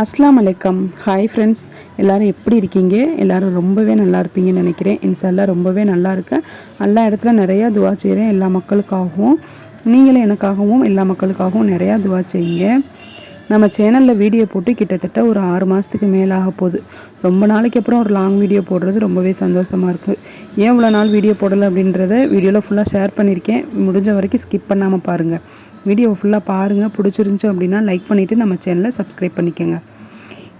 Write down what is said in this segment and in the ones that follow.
அஸ்லாம் அலைக்கம். Hi friends எல்லோரும் எப்படி இருக்கீங்க? எல்லோரும் ரொம்பவே நல்லா இருப்பீங்கன்னு நினைக்கிறேன். இன்ஷால்லாம் ரொம்பவே நல்லா இருக்கேன் எல்லா இடத்துல நிறையா துவா செய்கிறேன் எல்லா மக்களுக்காகவும் நீங்களும் எனக்காகவும் எல்லா மக்களுக்காகவும் நிறையா துவா செய்யுங்க. நம்ம சேனலில் வீடியோ போட்டு கிட்டத்தட்ட ஒரு ஆறு மாதத்துக்கு மேலே ஆக போகுது. ரொம்ப நாளைக்கு அப்புறம் ஒரு லாங் வீடியோ போடுறது ரொம்பவே சந்தோஷமாக இருக்குது ஏன் இவ்வளோ நாள் வீடியோ போடலை அப்படின்றத வீடியோவில் ஃபுல்லாக ஷேர் பண்ணியிருக்கேன். முடிஞ்ச வரைக்கும் ஸ்கிப் பண்ணாமல் பாருங்கள் வீடியோ ஃபுல்லாக பாருங்கள் பிடிச்சிருந்துச்சு அப்படின்னா லைக் பண்ணிவிட்டு நம்ம சேனலை சப்ஸ்கிரைப் பண்ணிக்கோங்க.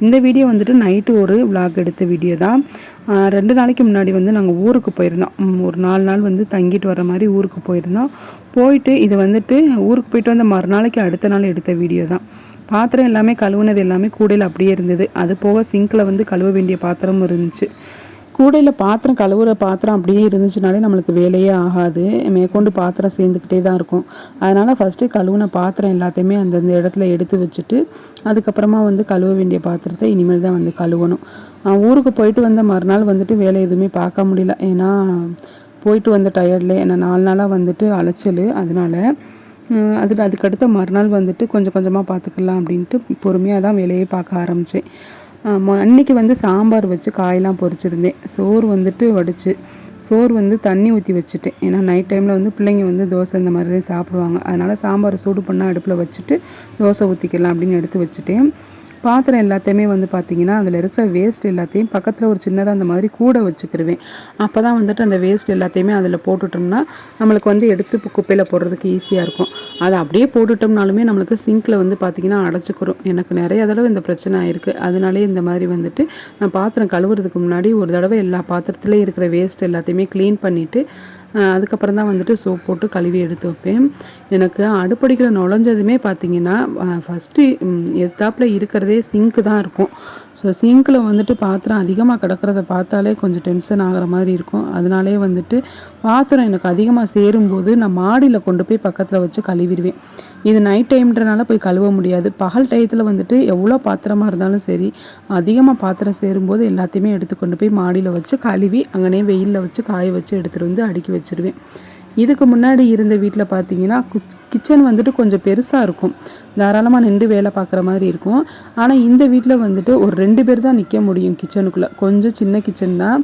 இந்த வீடியோ வந்துட்டு நைட்டு ஒரு விளாக் எடுத்த வீடியோ தான். ரெண்டு நாளைக்கு முன்னாடி வந்து நாங்கள் ஊருக்கு போயிருந்தோம். ஒரு நாலு நாள் வந்து தங்கிட்டு வர மாதிரி ஊருக்கு போயிருந்தோம். போயிட்டு இது வந்துட்டு ஊருக்கு போயிட்டு வந்த மறுநாளைக்கு அடுத்த நாள் எடுத்த வீடியோ தான். பாத்திரம் எல்லாமே கழுவுனது எல்லாமே கூடையில் அப்படியே இருந்தது. அது போக சிங்கில் வந்து கழுவ வேண்டிய பாத்திரமும் இருந்துச்சு. கூடையில் பாத்திரம் கழுவுற பாத்திரம் அப்படியே இருந்துச்சுனாலே நம்மளுக்கு வேலையே ஆகாது. மேற்கொண்டு பாத்திரம் சேர்ந்துக்கிட்டே தான் இருக்கும். அதனால் ஃபஸ்ட்டு கழுவுன பாத்திரம் எல்லாத்தையுமே அந்தந்த இடத்துல எடுத்து வச்சுட்டு அதுக்கப்புறமா வந்து கழுவ வேண்டிய பாத்திரத்தை இனிமேல் தான் வந்து கழுவணும். ஊருக்கு போயிட்டு வந்த மறுநாள் வந்துட்டு வேலை எதுவுமே பார்க்க முடியல. ஏன்னா போயிட்டு வந்த டயர்டில் ஏன்னா நாலு நாளாக வந்துட்டு அலைச்சல். அதனால் அதில் அதுக்கடுத்த மறுநாள் வந்துட்டு கொஞ்சம் கொஞ்சமாக பார்த்துக்கலாம் அப்படின்ட்டு பொறுமையாக தான் வேலையே பார்க்க ஆரம்பித்தேன் அன்னைக்கு வந்து சாம்பார் வச்சு காயெல்லாம் பொறிச்சிருந்தேன் சோறு வந்துட்டு வடிச்சு சோறு வந்து தண்ணி ஊற்றி வச்சுட்டேன். ஏன்னா நைட் டைமில் வந்து பிள்ளைங்க வந்து தோசை இந்த மாதிரி தான் சாப்பிடுவாங்க. அதனால் சாம்பார் சூடு பண்ணால் அடுப்பில் வச்சுட்டு தோசை ஊற்றிக்கலாம் அப்படின்னு எடுத்து வச்சுட்டேன். பாத்திரம் எல்லாத்தையுமே வந்து பார்த்திங்கன்னா அதில் இருக்கிற வேஸ்ட் எல்லாத்தையும் பக்கத்தில் ஒரு சின்னதாக அந்த மாதிரி கூட வச்சுக்கிருவேன். அப்போ தான் வந்துட்டு அந்த வேஸ்ட் எல்லாத்தையுமே அதில் போட்டுட்டோம்னா நம்மளுக்கு வந்து எடுத்து குப்பையில் போடுறதுக்கு ஈஸியாக இருக்கும். அதை அப்படியே போட்டுட்டோம்னாலுமே நம்மளுக்கு சிங்கில் வந்து பார்த்திங்கன்னா அடைச்சிக்கிறோம் எனக்கு நிறைய தடவை இந்த பிரச்சனை ஆயிருக்கு. அதனாலே இந்த மாதிரி வந்துட்டு நான் பாத்திரம் கழுவுறதுக்கு முன்னாடி ஒரு தடவை எல்லா பாத்திரத்துலேயும் இருக்கிற வேஸ்ட் எல்லாத்தையுமே க்ளீன் பண்ணிவிட்டு அதுக்கப்புறம் தான் வந்துட்டு சோப் போட்டு கழுவி எடுத்து வைப்பேன். எனக்கு அடுப்படிக்கிற நுழைஞ்சதுமே பார்த்தீங்கன்னா ஃபஸ்ட்டு எத்தாப்பில் இருக்கிறதே சிங்க்கு தான் இருக்கும். ஸோ சிங்கில் வந்துட்டு பாத்திரம் அதிகமாக கிடக்கிறத பார்த்தாலே கொஞ்சம் டென்ஷன் ஆகிற மாதிரி இருக்கும். அதனாலே வந்துட்டு பாத்திரம் எனக்கு அதிகமாக சேரும்போது நான் மாடியில் கொண்டு போய் பக்கத்தில் வச்சு கழுவிடுவேன். இது நைட் டைம்ன்றனால போய் கழுவ முடியாது. பகல் டயத்தில் வந்துட்டு எவ்வளோ பாத்திரமாக இருந்தாலும் சரி அதிகமாக பாத்திரம் சேரும்போது எல்லாத்தையுமே எடுத்து கொண்டு போய் மாடியில் வச்சு கழுவி அங்கனே வெயிலில் வச்சு காய வச்சு எடுத்துகிட்டு வந்து அடுக்கி வச்சுருவேன். இதுக்கு முன்னாடி இருந்த வீட்டில் பார்த்தீங்கன்னா கிச்சன் வந்துட்டு கொஞ்சம் பெருசாக இருக்கும். தாராளமாக நின்று வேலை பார்க்குற மாதிரி இருக்கும். ஆனால் இந்த வீட்டில் வந்துட்டு ஒரு ரெண்டு பேர் தான் நிற்க முடியும் கிச்சனுக்குள்ளே. கொஞ்சம் சின்ன கிச்சன் தான்.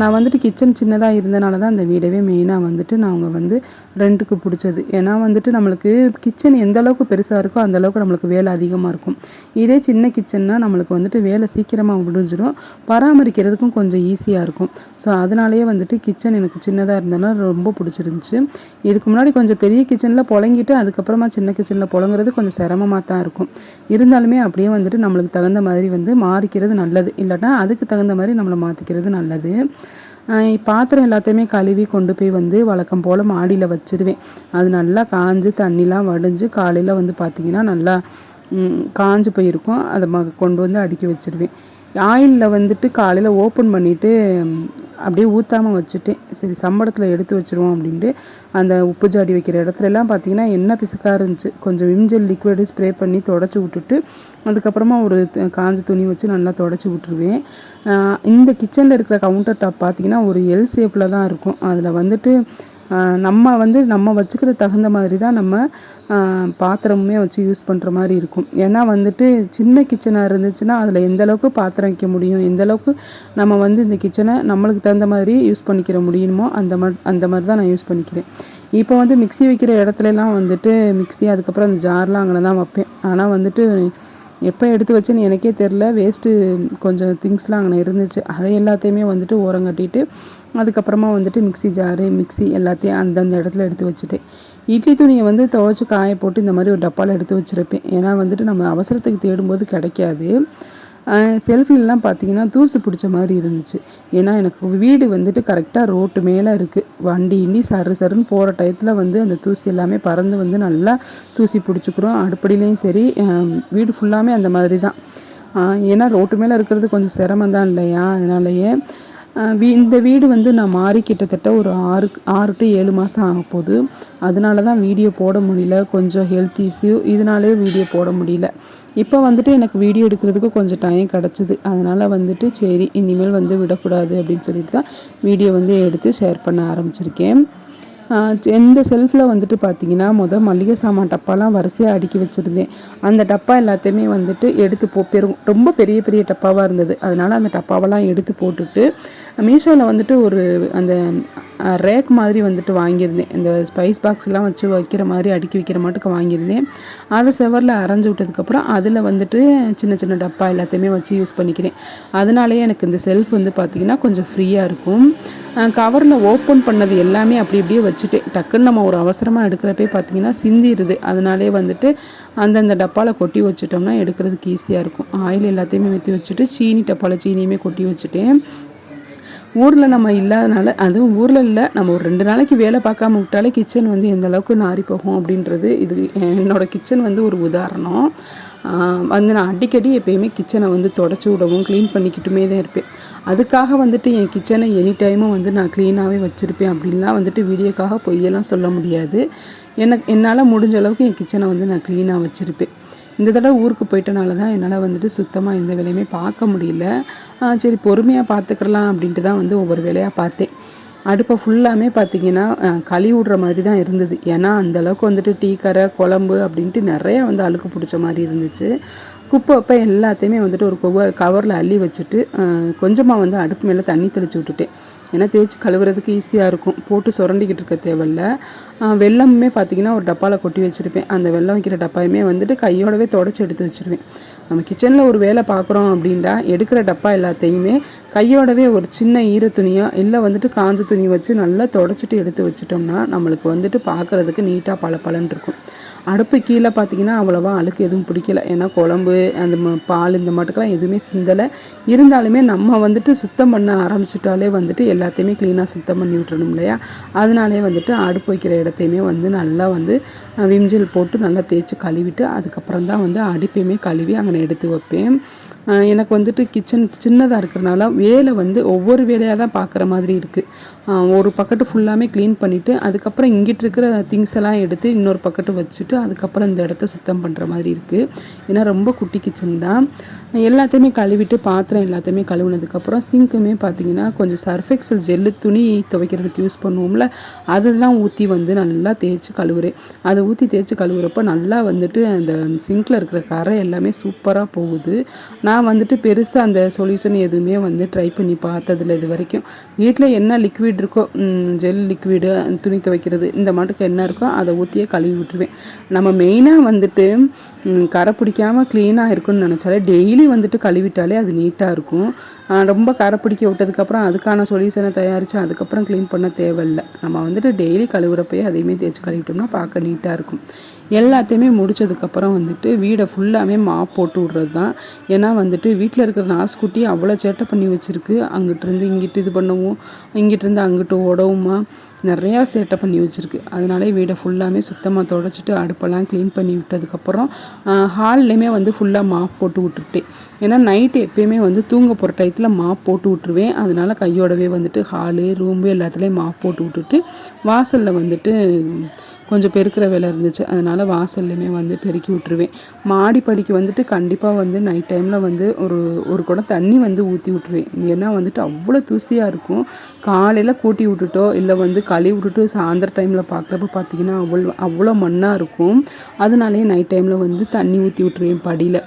நான் வந்துட்டு கிச்சன் சின்னதாக இருந்தனால தான் அந்த வீடவே மெயினாக வந்துட்டு நாங்கள் வந்து ரெண்டுக்கு பிடிச்சது. ஏன்னா வந்துட்டு நம்மளுக்கு கிச்சன் எந்த அளவுக்கு பெருசாக இருக்கோ அந்த அளவுக்கு நம்மளுக்கு வேலை அதிகமாக இருக்கும். இதே சின்ன கிச்சன்னா நம்மளுக்கு வந்துட்டு வேலை சீக்கிரமாக முடிஞ்சிடும் பராமரிக்கிறதுக்கும் கொஞ்சம் ஈஸியாக இருக்கும். ஸோ அதனாலேயே வந்துட்டு கிச்சன் எனக்கு சின்னதாக இருந்தனால ரொம்ப பிடிச்சிருந்துச்சி. இதுக்கு முன்னாடி கொஞ்சம் பெரிய கிச்சனில் புழங்கி வாங்கிட்டு அதுக்கப்புறமா சின்ன கிச்சனில் புழங்குறது கொஞ்சம் சிரமமாக தான் இருக்கும். இருந்தாலுமே அப்படியே வந்துட்டு நம்மளுக்கு தகுந்த மாதிரி வந்து மாறிக்கிறது நல்லது. இல்லாட்டா அதுக்கு தகுந்த மாதிரி நம்மளை மாற்றிக்கிறது நல்லது. பாத்திரம் எல்லாத்தையுமே கழுவி கொண்டு போய் வந்து வழக்கம் போல் மாடியில் வச்சிருவேன். அது நல்லா காஞ்சு தண்ணிலாம் வடிஞ்சு காலையில் வந்து பார்த்திங்கன்னா நல்லா காஞ்சு போயிருக்கும். அதை கொண்டு வந்து அடுக்கி வச்சுருவேன். ஆயிலில் வந்துட்டு காலையில் ஓப்பன் பண்ணிவிட்டு அப்படியே ஊற்றாமல் வச்சுட்டேன் சரி சம்பளத்தில் எடுத்து வச்சுருவோம் அப்படின்ட்டு அந்த உப்பு ஜாடி வைக்கிற இடத்துலலாம் பார்த்தீங்கன்னா எண்ணெய் பிசுக்காக இருந்துச்சு. கொஞ்சம் விம்ஜெல் லிக்விடு ஸ்ப்ரே பண்ணி தொடச்சி விட்டுட்டு அதுக்கப்புறமா ஒரு காஞ்ச துணி வச்சு நல்லா தொடச்சி விட்ருவேன் இந்த கிச்சனில் இருக்கிற கவுண்டர் டாப் பார்த்தீங்கன்னா ஒரு எல் ஷேப்பில் தான் இருக்கும். அதில் வந்துட்டு நம்ம வந்து நம்ம வச்சுக்கிற தகுந்த மாதிரி தான் நம்ம பாத்திரமுமே வச்சு யூஸ் பண்ணுற மாதிரி இருக்கும். ஏன்னா வந்துட்டு சின்ன கிச்சனாக இருந்துச்சுன்னா அதில் எந்த அளவுக்கு பாத்திரம் வைக்க முடியும் எந்த அளவுக்கு நம்ம வந்து இந்த கிச்சனை நம்மளுக்கு தகுந்த மாதிரி யூஸ் பண்ணிக்கிற முடியுமோ அந்த மாதிரி அந்த மாதிரி தான் நான் யூஸ் பண்ணிக்கிறேன். இப்போ வந்து மிக்சி வைக்கிற இடத்துலலாம் வந்துட்டு மிக்சி அதுக்கப்புறம் அந்த ஜார்லாம் அங்கே தான் வைப்பேன். ஆனால் வந்துட்டு எப்போ எடுத்து வச்சேன்னு எனக்கே தெரில வேஸ்ட்டு கொஞ்சம் திங்ஸ்லாம் அங்கே இருந்துச்சு. அதை எல்லாத்தையுமே வந்துட்டு ஓரம் கட்டிட்டு அதுக்கப்புறமா வந்துட்டு மிக்சி ஜாரு மிக்சி எல்லாத்தையும் அந்தந்த இடத்துல எடுத்து வச்சுட்டேன் இட்லி துணியை வந்து துவைச்சி காய போட்டு இந்த மாதிரி ஒரு டப்பாவில் எடுத்து வச்சுருப்பேன். ஏன்னா வந்துட்டு நம்ம அவசரத்துக்கு தேடும்போது கிடைக்காது. செல்ஃபிலெலாம் பார்த்தீங்கன்னா தூசு பிடிச்ச மாதிரி இருந்துச்சு. ஏன்னா எனக்கு வீடு வந்துட்டு கரெக்டாக ரோட்டு மேலே இருக்குது வண்டி இண்டி சரு சருன்னு போகிற டயத்தில் வந்து அந்த தூசி எல்லாமே பறந்து வந்து நல்லா தூசி பிடிச்சிக்கிறோம். அடுப்படியிலையும் சரி வீடு ஃபுல்லாமே அந்த மாதிரி தான். ஏன்னா ரோட்டு மேலே இருக்கிறது கொஞ்சம் சிரமம் தான் இல்லையா? அதனாலயே இந்த வீடு வந்து நான் மாறி கிட்டத்தட்ட ஒரு ஆறு ஆறு டு ஏழு மாதம் ஆக போகுது. அதனால தான் வீடியோ போட முடியல. கொஞ்சம் ஹெல்த் இஷ்யூ இதனாலே வீடியோ போட முடியல. இப்போ வந்துட்டு எனக்கு வீடியோ எடுக்கிறதுக்கு கொஞ்சம் டைம் கிடச்சிது. அதனால் வந்துட்டு சரி இனிமேல் வந்து விடக்கூடாது அப்படின்னு சொல்லிட்டு தான் வீடியோ வந்து எடுத்து ஷேர் பண்ண ஆரம்பிச்சிருக்கேன். எந்த செல்ஃபில் வந்துட்டு பார்த்தீங்கன்னா மொதல் மளிகை சாமான் டப்பாலாம் வரிசையாக அடுக்கி வச்சுருந்தேன் அந்த டப்பா எல்லாத்தையுமே வந்துட்டு எடுத்து போ பெரும் ரொம்ப பெரிய பெரிய டப்பாவாக இருந்தது. அதனால் அந்த டப்பாவெல்லாம் எடுத்து போட்டுட்டு மீஷோவில் வந்துட்டு ஒரு அந்த ரேக் மாதிரி வந்துட்டு வாங்கியிருந்தேன். இந்த ஸ்பைஸ் பாக்ஸ்லாம் வச்சு வைக்கிற மாதிரி அடுக்கி வைக்கிற மாட்டுக்கு வாங்கியிருந்தேன். அதை செவரில் அரைஞ்சி விட்டதுக்கப்புறம் அதில் வந்துட்டு சின்ன சின்ன டப்பா எல்லாத்தையுமே வச்சு யூஸ் பண்ணிக்கிறேன். அதனாலேயே எனக்கு இந்த செல்ஃப் வந்து பார்த்திங்கன்னா கொஞ்சம் ஃப்ரீயாக இருக்கும். கவரில் ஓப்பன் பண்ணது எல்லாமே அப்படி அப்படியே வச்சுட்டு டக்குன்னு நம்ம ஒரு அவசரமாக எடுக்கிறப்பே பார்த்தீங்கன்னா சிந்திடுது அதனாலே வந்துட்டு அந்தந்த டப்பாவில் கொட்டி வச்சுட்டோம்னா எடுக்கிறதுக்கு ஈஸியாக இருக்கும். ஆயில் எல்லாத்தையுமே ஊற்றி வச்சுட்டு சீனி டப்பாவில் சீனியுமே கொட்டி வச்சுட்டேன் ஊரில் நம்ம இல்லாதனால அதுவும் ஊரில் இல்லை நம்ம ஒரு ரெண்டு நாளைக்கு வேலை பார்க்காம விட்டாலே கிச்சன் வந்து எந்த அளவுக்கு நாரி போகும் அப்படின்றது இது என்னோடய கிச்சன் வந்து ஒரு உதாரணம். வந்து நான் அடிக்கடி எப்பயுமே கிச்சனை வந்து தொடச்சி விடவும் க்ளீன் பண்ணிக்கிட்டுமே தான் இருப்பேன். அதுக்காக வந்துட்டு என் கிச்சனை எனி டைமும் வந்து நான் க்ளீனாகவே வச்சுருப்பேன் அப்படின்லாம் வந்துட்டு வீடியோக்காக பொய்யெல்லாம் சொல்ல முடியாது. எனக்கு என்னால் முடிஞ்ச அளவுக்கு என் கிச்சனை வந்து நான் க்ளீனாக வச்சுருப்பேன். இந்த தடவை ஊருக்கு போயிட்டனால தான் என்னால் வந்துட்டு சுத்தமாக எந்த வேலையுமே பார்க்க முடியல. சரி பொறுமையாக பார்த்துக்கலாம் அப்படின்ட்டு தான் வந்து ஒவ்வொரு வேலையாக பார்த்தேன். அடுப்பை ஃபுல்லாமே பார்த்தீங்கன்னா களி விடுற மாதிரி தான் இருந்தது. ஏன்னா அந்தளவுக்கு வந்துட்டு டீ கரை குழம்பு அப்படின்ட்டு நிறையா வந்து அழுக்கு பிடிச்ச மாதிரி இருந்துச்சு. குப்பை அப்போ எல்லாத்தையுமே வந்துட்டு ஒரு கவர் கவரில் அள்ளி வச்சுட்டு கொஞ்சமாக வந்து அடுப்பு மேலே தண்ணி தெளித்து விட்டுட்டேன். ஏன்னா தேய்ச்சி கழுவுறதுக்கு ஈஸியாக இருக்கும். போட்டு சுரண்டிக்கிட்டு இருக்க தேவையில்ல. வெள்ளமுமே பார்த்திங்கன்னா ஒரு டப்பாவில் கொட்டி வச்சுருப்பேன். அந்த வெள்ளம் வைக்கிற டப்பாயுமே வந்துட்டு கையோடவே தொடச்சி எடுத்து வச்சுருவேன். நம்ம கிச்சனில் ஒரு வேலை பார்க்குறோம் அப்படின்டா எடுக்கிற டப்பா எல்லாத்தையுமே கையோடவே ஒரு சின்ன ஈர துணியாக இல்லை வந்துட்டு காஞ்ச துணி வச்சு நல்லா தொடச்சிட்டு எடுத்து வச்சிட்டோம்னா நம்மளுக்கு வந்துட்டு பார்க்குறதுக்கு நீட்டாக பல பலன் இருக்கும். அடுப்பு கீழே பார்த்தீங்கன்னா அவ்வளோவா அழுக்கு எதுவும் பிடிக்கல. ஏன்னா குழம்பு அந்த பால் இந்த மாட்டுக்கெல்லாம் எதுவுமே சிந்தலை. இருந்தாலுமே நம்ம வந்துட்டு சுத்தம் பண்ண ஆரம்பிச்சிட்டாலே வந்துட்டு எல்லாத்தையுமே க்ளீனாக சுத்தம் பண்ணி விட்டுறணும் இல்லையா? அதனாலே வந்துட்டு அடுப்பு வைக்கிற இடத்தையுமே வந்து நல்லா வந்து விம்ஜல் போட்டு நல்லா தேய்ச்சி கழுவிட்டு அதுக்கப்புறம் தான் வந்து அடுப்பையுமே கழுவி அங்கே எடுத்து வைப்பேன். எனக்கு வந்துட்டு கிச்சன் சின்னதாக இருக்கிறனால வேலை வந்து ஒவ்வொரு வேலையாக தான் பார்க்குற மாதிரி இருக்குது ஒரு பக்கெட்டு ஃபுல்லாமே க்ளீன் பண்ணிவிட்டு அதுக்கப்புறம் இங்கிட்டு இருக்கிற திங்ஸ் எல்லாம் எடுத்து இன்னொரு பக்கெட்டு வச்சுட்டு அதுக்கப்புறம் இந்த இடத்த சுத்தம் பண்ணுற மாதிரி இருக்குது ஏன்னா ரொம்ப குட்டி கிச்சன் தான். எல்லாத்தையுமே கழுவிட்டு பாத்திரம் எல்லாத்தையுமே கழுவுனதுக்கப்புறம் சிங்க்குமே பார்த்தீங்கன்னா கொஞ்சம் சர்ஃபெக்சல் ஜெல்லு துணி துவைக்கிறதுக்கு யூஸ் பண்ணுவோம்ல அதெல்லாம் ஊற்றி வந்து நல்லா தேய்ச்சி கழுவுறேன். அதை ஊற்றி தேய்ச்சி கழுவுறப்ப நல்லா வந்துட்டு அந்த சிங்கில் இருக்கிற கரை எல்லாமே சூப்பராக போகுது. நான் நான் வந்துட்டு பெருசாக அந்த சொல்யூஷன் எதுவுமே வந்து ட்ரை பண்ணி பார்த்ததில்ல இது வரைக்கும் வீட்டில் என்ன லிக்விட் இருக்கோ ஜெல் லிக்விடு துணி துவைக்கிறது இந்த மாட்டுக்கு என்ன இருக்கோ அதை ஊற்றியே கழுவி விட்டுருவேன். நம்ம மெயினாக வந்துட்டு கரை பிடிக்காமல் க்ளீனாக இருக்குன்னு நினச்சாலே டெய்லி வந்துட்டு கழுவிட்டாலே அது நீட்டாக இருக்கும். ரொம்ப கரை பிடிக்க விட்டதுக்கப்புறம் அதுக்கான சொல்யூஷனை தயாரித்து அதுக்கப்புறம் க்ளீன் பண்ண தேவையில்லை. நம்ம வந்துட்டு டெய்லி கழுவுறப்பயே அதையுமே தேய்ச்சி கழுவிட்டோம்னா பார்க்க நீட்டாக இருக்கும். எல்லாத்தையுமே முடித்ததுக்கப்புறம் வந்துட்டு வீடை ஃபுல்லாமே மாப் போட்டு விட்றது தான் ஏன்னா வந்துட்டு வீட்டில் இருக்கிற நாஸ்குட்டி அவ்வளோ சேட்டை பண்ணி வச்சுருக்கு. அங்கிட்டிருந்து இங்கிட்டு இது பண்ணவும் இங்கிட்டிருந்து அங்கிட்டு ஓடவுமா நிறையா சேட்டை பண்ணி வச்சுருக்கு. அதனாலே வீடை ஃபுல்லாமே சுத்தமாக தொடச்சிட்டு அடுப்பெல்லாம் க்ளீன் பண்ணி விட்டதுக்கப்புறம் ஹால்லையுமே வந்து ஃபுல்லாக மாப் போட்டு விட்டுட்டேன். ஏன்னா நைட்டு எப்பயுமே வந்து தூங்க போகிற டயத்தில் மாப் போட்டு விட்ருவேன் அதனால் கையோடவே வந்துட்டு ஹாலு ரூம்பு எல்லாத்துலேயும் மாப் போட்டு விட்டுட்டு வாசலில் வந்துட்டு கொஞ்சம் பெருக்கிற வேலை இருந்துச்சு. அதனால் வாசல்லையுமே வந்து பெருக்கி விட்ருவேன் மாடிப்படிக்கு வந்துட்டு கண்டிப்பாக வந்து நைட் டைமில் வந்து ஒரு ஒரு குடம் தண்ணி வந்து ஊற்றி விட்ருவேன் ஏன்னா வந்துட்டு அவ்வளோ தூசியாக இருக்கும். காலையில் கூட்டி விட்டுட்டோ இல்லை வந்து களி விட்டுட்டு சாயந்தர டைமில் பார்க்குறப்ப பார்த்தீங்கன்னா அவ்வளோ அவ்வளோ மண்ணாக இருக்கும். அதனாலேயே நைட் டைமில் வந்து தண்ணி ஊற்றி விட்ருவேன் படியில்.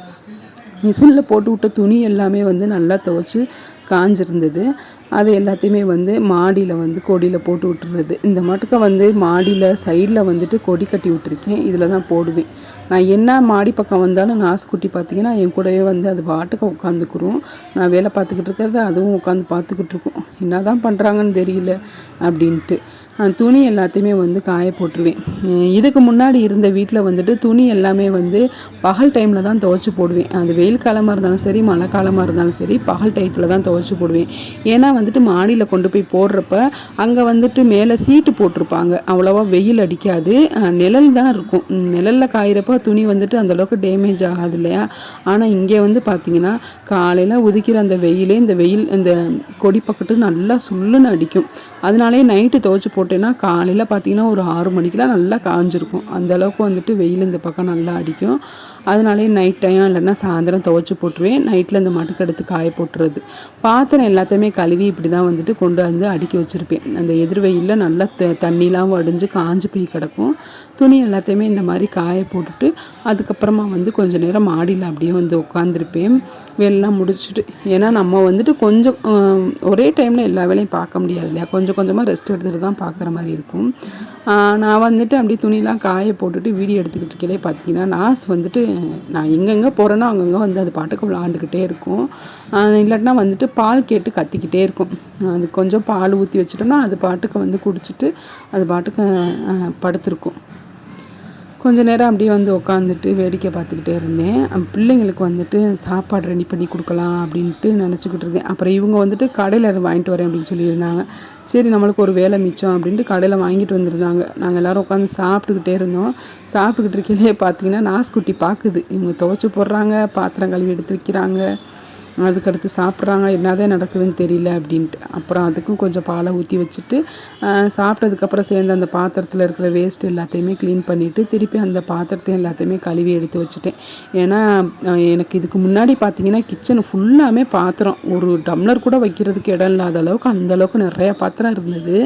மிஷினில் போட்டு விட்ட துணி எல்லாமே வந்து நல்லா துவைச்சி காஞ்சிருந்தது. அது எல்லாத்தையுமே வந்து மாடியில் வந்து கொடியில் போட்டு விட்டுறது. இந்த மட்டுக்க வந்து மாடியில் சைடில் வந்துட்டு கொடி கட்டி விட்டுருக்கேன். இதில் தான் போடுவேன். நான் என்ன மாடி பக்கம் வந்தாலும் நாஸ்குட்டி பார்த்தீங்கன்னா என் கூடவே வந்து அது பாட்டுக்கு உட்காந்துக்குறோம் நான் வேலை பார்த்துக்கிட்டு இருக்கிறத அதுவும் உட்காந்து பார்த்துக்கிட்டு இருக்கோம். என்ன தான் பண்ணுறாங்கன்னு தெரியல அப்படின்ட்டு. துணி எல்லாத்தையுமே வந்து காய போட்டுருவேன். இதுக்கு முன்னாடி இருந்த வீட்டில் வந்துட்டு துணி எல்லாமே வந்து பகல் டைமில் தான் துவைச்சி போடுவேன். அது வெயில் காலமாக இருந்தாலும் சரி மழை காலமாக இருந்தாலும் சரி பகல் டயத்தில் தான் துவைச்சி போடுவேன். ஏன்னா வந்துட்டு மாடியில் கொண்டு போய் போடுறப்ப அங்கே வந்துட்டு மேலே சீட்டு போட்டிருப்பாங்க. அவ்வளோவா வெயில் அடிக்காது. நிழல் தான் இருக்கும். நிழலில் காயிறப்ப துணி வந்துட்டு அந்தளவுக்கு டேமேஜ் ஆகாது இல்லையா? ஆனால் இங்கே வந்து பார்த்திங்கன்னா காலையில் உதிக்கிற அந்த வெயிலே இந்த வெயில் இந்த கொடி பக்கத்து நல்லா சுள்ளுன்னு அடிக்கும். அதனாலே நைட்டு துவைச்சி போட்டேன்னா காலையில் பார்த்தீங்கன்னா ஒரு ஆறு மணிக்கெலாம் நல்லா காஞ்சிருக்கும். அந்தளவுக்கு வந்துட்டு வெயில் இந்த பக்கம் நல்லா அடிக்கும். அதனாலே நைட் டைம் இல்லைன்னா சாயந்தரம் துவைச்சி போட்டுருவேன். நைட்டில் இந்த மட்டுக்கு எடுத்து காய போட்டுறது. பாத்திரம் எல்லாத்தையுமே கழுவி இப்படி தான் வந்துட்டு கொண்டு வந்து அடுக்கி வச்சுருப்பேன். அந்த எதிர் வெயிலில் நல்லா த தண்ணிலாம் வடிஞ்சு காஞ்சு போய் கிடக்கும். துணி எல்லாத்தையுமே இந்த மாதிரி காய போட்டுட்டு அதுக்கப்புறமா வந்து கொஞ்சம் நேரம் மாடியில் அப்படியே வந்து உட்காந்துருப்பேன் வேலைலாம் முடிச்சுட்டு. ஏன்னா நம்ம வந்துட்டு கொஞ்சம் ஒரே டைமில் எல்லா வேலையும் பார்க்க முடியாது இல்லையா? கொஞ்சம் கொஞ்சமாக ரெஸ்ட் எடுத்துகிட்டு தான் பார்க்குற மாதிரி இருக்கும். நான் வந்துட்டு அப்படியே துணிலாம் காய போட்டுட்டு வீடியோ எடுத்துக்கிட்டு இருக்கலே பார்த்தீங்கன்னா நாஸ் வந்துட்டு நான் எங்கெங்கே போகிறேனோ அங்கங்கே வந்து அது பாட்டுக்கு விளாண்டுக்கிட்டே இருக்கும். இல்லாட்டினா வந்துட்டு பால் கேட்டு கத்திக்கிட்டே இருக்கும். அது கொஞ்சம் பால் ஊற்றி வச்சுட்டோன்னா அது பாட்டுக்கு வந்து குடிச்சிட்டு அது பாட்டுக்கு படுத்துருக்கும். கொஞ்ச நேரம் அப்படியே வந்து உட்காந்துட்டு வேடிக்கை பார்த்துக்கிட்டே இருந்தேன். பிள்ளைங்களுக்கு வந்துட்டு சாப்பாடு ரெடி பண்ணி கொடுக்கலாம் அப்படின்ட்டு நினச்சிக்கிட்டு இருந்தேன். அப்புறம் இவங்க வந்துட்டு கடையில் வாங்கிட்டு வரேன் அப்படின்னு சொல்லியிருந்தாங்க. சரி நம்மளுக்கு ஒரு வேலை மிச்சம் அப்படின்ட்டு கடையில் வாங்கிட்டு வந்திருந்தாங்க. நாங்கள் எல்லோரும் உட்காந்து சாப்பிட்டுக்கிட்டே இருந்தோம். சாப்பிட்டுக்கிட்டு இருக்கையிலே பார்த்தீங்கன்னா நாஸ்குட்டி பார்க்குது இவங்க துவைச்சி போடுறாங்க பாத்திரம் கழுவி எடுத்து வைக்கிறாங்க. அதுக்கடுத்து சாப்பிட்றாங்க என்னதான் நடக்குதுன்னு தெரியல அப்படின்ட்டு. அப்புறம் அதுக்கும் கொஞ்சம் பாலை ஊற்றி வச்சுட்டு சாப்பிட்டதுக்கப்புறம் சேர்ந்து அந்த பாத்திரத்தில் இருக்கிற வேஸ்ட் எல்லாத்தையுமே க்ளீன் பண்ணிவிட்டு திருப்பி அந்த பாத்திரத்தை எல்லாத்தையுமே கழுவி எடுத்து வச்சுட்டேன். ஏன்னா எனக்கு இதுக்கு முன்னாடி பார்த்தீங்கன்னா கிச்சன் ஃபுல்லாமே பாத்திரம். ஒரு டம்ளர் கூட வைக்கிறதுக்கு இடம் இல்லாத அளவுக்கு அந்தளவுக்கு நிறையா பாத்திரம் இருந்தது.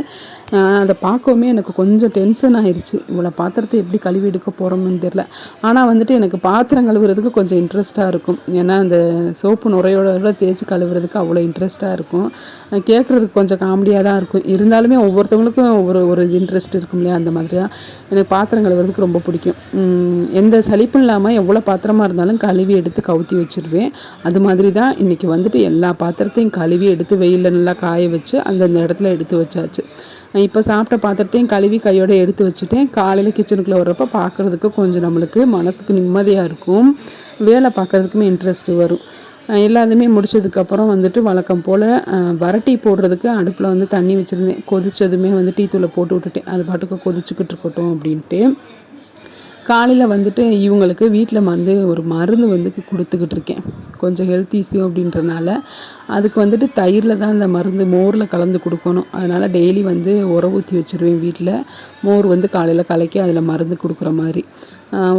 அதை பார்க்கவுமே எனக்கு கொஞ்சம் டென்ஷன் ஆயிடுச்சு இவ்வளோ பாத்திரத்தை எப்படி கழுவி எடுக்க போகிறோம்னு தெரில ஆனால் வந்துட்டு எனக்கு பாத்திரம் கழுவுறதுக்கு கொஞ்சம் இன்ட்ரெஸ்ட்டாக இருக்கும். ஏன்னா அந்த சோப்பு நுரையோட தேய்ச்சி கழுவுறதுக்கு அவ்வளோ இன்ட்ரெஸ்ட்டாக இருக்கும். கேட்குறதுக்கு கொஞ்சம் காமெடியாக தான் இருக்கும். இருந்தாலுமே ஒவ்வொருத்தவங்களுக்கும் ஒவ்வொரு ஒரு இன்ட்ரெஸ்ட் இருக்கும் இல்லையா? அந்த மாதிரி தான் எனக்கு பாத்திரம் கழுவுறதுக்கு ரொம்ப பிடிக்கும். எந்த சலிப்பும் இல்லாமல் எவ்வளோ பாத்திரமாக இருந்தாலும் கழுவி எடுத்து கவுத்தி வச்சுருவேன். அது மாதிரி தான் இன்றைக்கி வந்துட்டு எல்லா பாத்திரத்தையும் கழுவி எடுத்து வெயிலில் நல்லா காய வச்சு அந்தந்த இடத்துல எடுத்து வச்சாச்சு. இப்போ சாப்பிட்ட பாத்திரத்தையும் கழுவி கையோடு எடுத்து வச்சுட்டேன். காலையில் கிச்சனுக்குள்ளே வர்றப்போ பார்க்குறதுக்கு கொஞ்சம் நம்மளுக்கு மனசுக்கு நிம்மதியாக இருக்கும். வேலை பார்க்குறதுக்குமே இன்ட்ரெஸ்ட்டு வரும். எல்லாத்தையுமே முடிச்சதுக்கப்புறம் வந்துட்டு வழக்கம் போல் வரட்டி போடுறதுக்கு அடுப்பில் வந்து தண்ணி வச்சுருந்தேன். கொதித்ததுமே வந்து டீ தூளை போட்டு விட்டுட்டேன். அது பாட்டுக்கு கொதிச்சுக்கிட்டு இருக்கட்டும் அப்படின்ட்டு. காலையில் வந்துட்டு இவங்களுக்கு வீட்டில் வந்து ஒரு மருந்து வந்து கொடுத்துக்கிட்டு இருக்கேன். கொஞ்சம் ஹெல்த் இஷ்யூ அப்படின்றனால அதுக்கு வந்துட்டு தயிரில் தான் அந்த மருந்து மோரில் கலந்து கொடுக்கணும். அதனால் டெய்லி வந்து உர ஊற்றி வச்சுருவேன் வீட்டில் மோர் வந்து காலையில் கலக்கி அதில் மருந்து கொடுக்குற மாதிரி.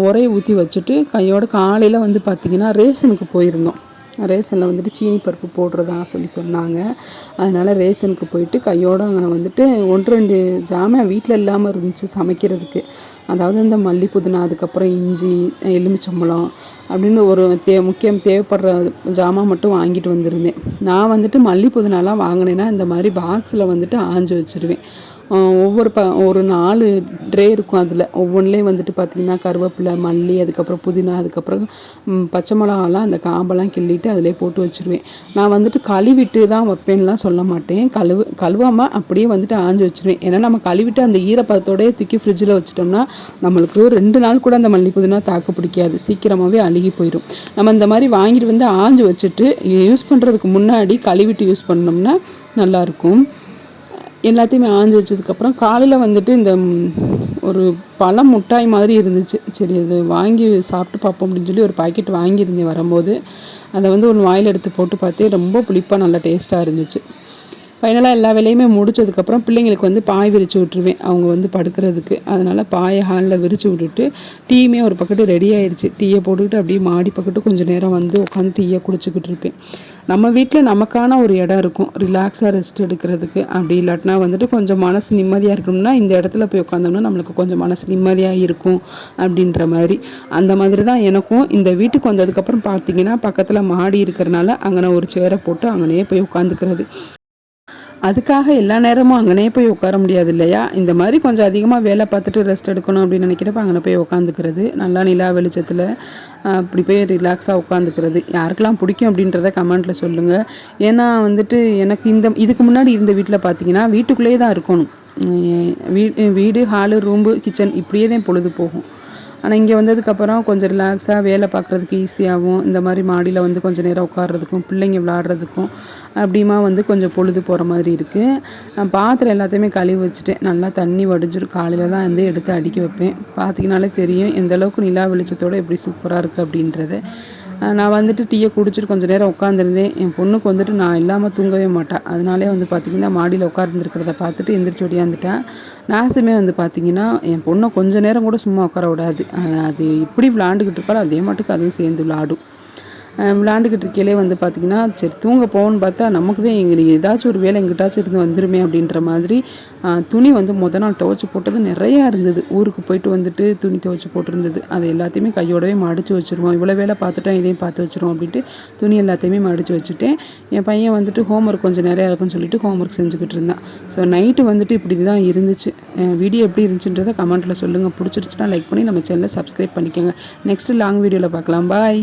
உரையை ஊற்றி வச்சுட்டு கையோட காலையில் வந்து பார்த்திங்கன்னா ரேஷனுக்கு போயிருந்தோம். ரேஷனில் வந்துட்டு சீனி பருப்பு போடுறதா சொல்லி சொன்னாங்க. அதனால் ரேஷனுக்கு போயிட்டு கையோடு அங்கே வந்துட்டு ஒன்று ரெண்டு ஜாமான் வீட்டில் இல்லாமல் இருந்துச்சு சமைக்கிறதுக்கு. அதாவது இந்த மல்லி புதினா அதுக்கப்புறம் இஞ்சி எலுமிச்சம்பழம் அப்படின்னு ஒரு தே முக்கியம் தேவைப்படுற ஜாமான் மட்டும் வாங்கிட்டு வந்திருந்தேன். நான் வந்துட்டு மல்லி புதினாலாம் வாங்கினேன்னா இந்த மாதிரி பாக்ஸில் வந்துட்டு ஆஞ்சு வச்சுருவேன். ஒவ்வொரு ப ஒரு நாலு ட்ரே இருக்கும் அதில். ஒவ்வொன்றிலையும் வந்துட்டு பார்த்திங்கன்னா கருவேப்பிலை மல்லி அதுக்கப்புறம் புதினா அதுக்கப்புறம் பச்சை மிளகாலாம் அந்த காம்பெல்லாம் கிள்ளிட்டு அதிலே போட்டு வச்சுருவேன். நான் வந்துட்டு கழுவிட்டு தான் வைப்பேன்லாம் சொல்ல மாட்டேன். கழுவு கழுவாமல் அப்படியே வந்துட்டு ஆஞ்சு வச்சுருவேன். ஏன்னா நம்ம கழுவிட்டு அந்த ஈரப்பதத்தோடய தூக்கி ஃப்ரிட்ஜில் வச்சிட்டோம்னா நம்மளுக்கு ரெண்டு நாள் கூட அந்த மல்லி புதினா தாக்கு பிடிக்காது. சீக்கிரமாகவே அழுகி போயிடும் நம்ம இந்த மாதிரி வாங்கிட்டு வந்து ஆஞ்சு வச்சுட்டு யூஸ் பண்ணுறதுக்கு முன்னாடி கழுவிட்டு யூஸ் பண்ணோம்னா நல்லாயிருக்கும் எல்லாத்தையுமே ஆஞ்சு வச்சதுக்கப்புறம் காலையில் வந்துட்டு இந்த ஒரு பழம் முட்டாய் மாதிரி இருந்துச்சு. சரி அது வாங்கி சாப்பிட்டு பார்ப்போம் அப்படின்னு சொல்லி ஒரு பாக்கெட் வாங்கியிருந்தேன் வரும்போது. அதை வந்து ஒன்று வாயில் எடுத்து போட்டு பார்த்தே ரொம்ப புளிப்பாக நல்லா டேஸ்ட்டாக இருந்துச்சு. ஃபைனலாக எல்லா வேலையுமே முடிச்சதுக்கப்புறம் பிள்ளைங்களுக்கு வந்து பாய் விரித்து விட்ருவேன் அவங்க வந்து படுக்கிறதுக்கு. அதனால் பாயை ஹாலில் விரித்து விட்டுட்டு டீயுமே ஒரு பக்கத்து ரெடி ஆயிடுச்சு டீயை போட்டுக்கிட்டு அப்படியே மாடி பக்கத்து கொஞ்சம் நேரம் வந்து உட்காந்து டீயை குடிச்சிக்கிட்டு இருப்பேன் நம்ம வீட்டில் நமக்கான ஒரு இடம் இருக்கும். ரிலாக்ஸாக ரெஸ்ட் எடுக்கிறதுக்கு. அப்படி இல்லாட்டினா வந்துட்டு கொஞ்சம் மனசு நிம்மதியாக இருக்கணும்னா இந்த இடத்துல போய் உட்காந்தோம்னா நம்மளுக்கு கொஞ்சம் மனசு நிம்மதியாக இருக்கும் அப்படின்ற மாதிரி. அந்த மாதிரி தான் எனக்கும் இந்த வீட்டுக்கு வந்ததுக்கப்புறம் பார்த்தீங்கன்னா பக்கத்தில் மாடி இருக்கிறனால அங்கே ஒரு சேரை போட்டு அங்கனே போய் உட்காந்துக்கிறது அதுக்காக எல்லா நேரமும் அங்கனே போய் உட்கார முடியாது இல்லையா? இந்த மாதிரி கொஞ்சம் அதிகமாக வேலை பார்த்துட்டு ரெஸ்ட் எடுக்கணும் அப்படின்னு நினைக்கிறப்ப அங்கே போய் உட்காந்துக்கிறது நல்லா நிலா வெளிச்சத்தில் அப்படி போய் ரிலாக்ஸாக உட்காந்துக்கிறது யாருக்கெல்லாம் பிடிக்கும் அப்படின்றத கமெண்ட்டில் சொல்லுங்கள் ஏன்னா வந்துட்டு எனக்கு இந்த இதுக்கு முன்னாடி இருந்த வீட்டில் பார்த்தீங்கன்னா வீட்டுக்குள்ளேயே தான் இருக்கணும். வீ வீடு ஹாலு ரூம்பு கிச்சன் இப்படியே தான் பொழுது போகும். ஆனால் இங்கே வந்ததுக்கப்புறம் கொஞ்சம் ரிலாக்ஸாக வேலை பார்க்குறதுக்கு ஈஸியாகவும் இந்த மாதிரி மாடியில் வந்து கொஞ்சம் நேரம் உட்காடுறதுக்கும் பிள்ளைங்க விளாட்றதுக்கும் அப்படிமா வந்து கொஞ்சம் பொழுது போகிற மாதிரி இருக்குது பாத்திரம் எல்லாத்தையுமே கழுவி வச்சுட்டேன். நல்லா தண்ணி வடிஞ்சிடும் காலையில் தான் வந்து எடுத்து அடிக்க வைப்பேன். பார்த்திங்கனாலே தெரியும் எந்த அளவுக்கு நிலா வெளிச்சத்தோடு எப்படி சூப்பராக இருக்குது அப்படின்றத. நான் வந்துட்டு டீயை குடிச்சிட்டு கொஞ்சம் நேரம் உட்காந்துருந்தேன் என் பொண்ணுக்கு வந்துட்டு நான் இல்லாமல் தூங்கவே மாட்டேன் அதனாலே வந்து பார்த்திங்கன்னா மாடியில் உட்கார்ந்துருக்கிறத பார்த்துட்டு எந்திரிச்சு ஒடியாந்துட்டேன். நாசுமே வந்து பார்த்திங்கன்னா என் பொண்ணை கொஞ்சம் நேரம் கூட சும்மா உட்கார விடாது. அது எப்படி விளாண்டுக்கிட்டு இருப்பாலும் அதே மாட்டுக்கு அதுவும் சேர்ந்து விளாடும். விளாண்டுக்கிட்டு இருக்கையிலே வந்து பார்த்திங்கன்னா சரி தூங்க போவோன்னு பார்த்தா நமக்கு தான் எங்கே ஏதாச்சும் ஒரு வேலை எங்கிட்டாச்சும் இருந்து வந்துருமே அப்படின்ற மாதிரி துணி வந்து முத நாள் துவைச்சி போட்டது நிறையா இருந்தது. ஊருக்கு போயிட்டு வந்துட்டு துணி துவைச்சி போட்டிருந்தது. அது எல்லாத்தையுமே கையோடவே மடித்து வச்சுருவோம். இவ்வளோ வேலை பார்த்துட்டோம் இதையும் பார்த்து வச்சுருவோம் அப்படின்ட்டு துணி எல்லாத்தையுமே மடித்து வச்சுட்டேன். என் பையன் வந்துட்டு ஹோம்ஒர்க் கொஞ்சம் நிறையா இருக்குன்னு சொல்லிட்டு ஹோம்ஒர்க் செஞ்சுக்கிட்டு இருந்தான். ஸோ நைட்டு வந்துட்டு இப்படி தான் இருந்துச்சு. வீடியோ எப்படி இருந்துச்சுன்றதை கமெண்ட்டில் சொல்லுங்கள் பிடிச்சிருச்சுன்னா லைக் பண்ணி நம்ம சேனலை சப்ஸ்கிரைப் பண்ணிக்கோங்க. நெக்ஸ்ட்டு லாங் வீடியோவில் பார்க்கலாம். பாய்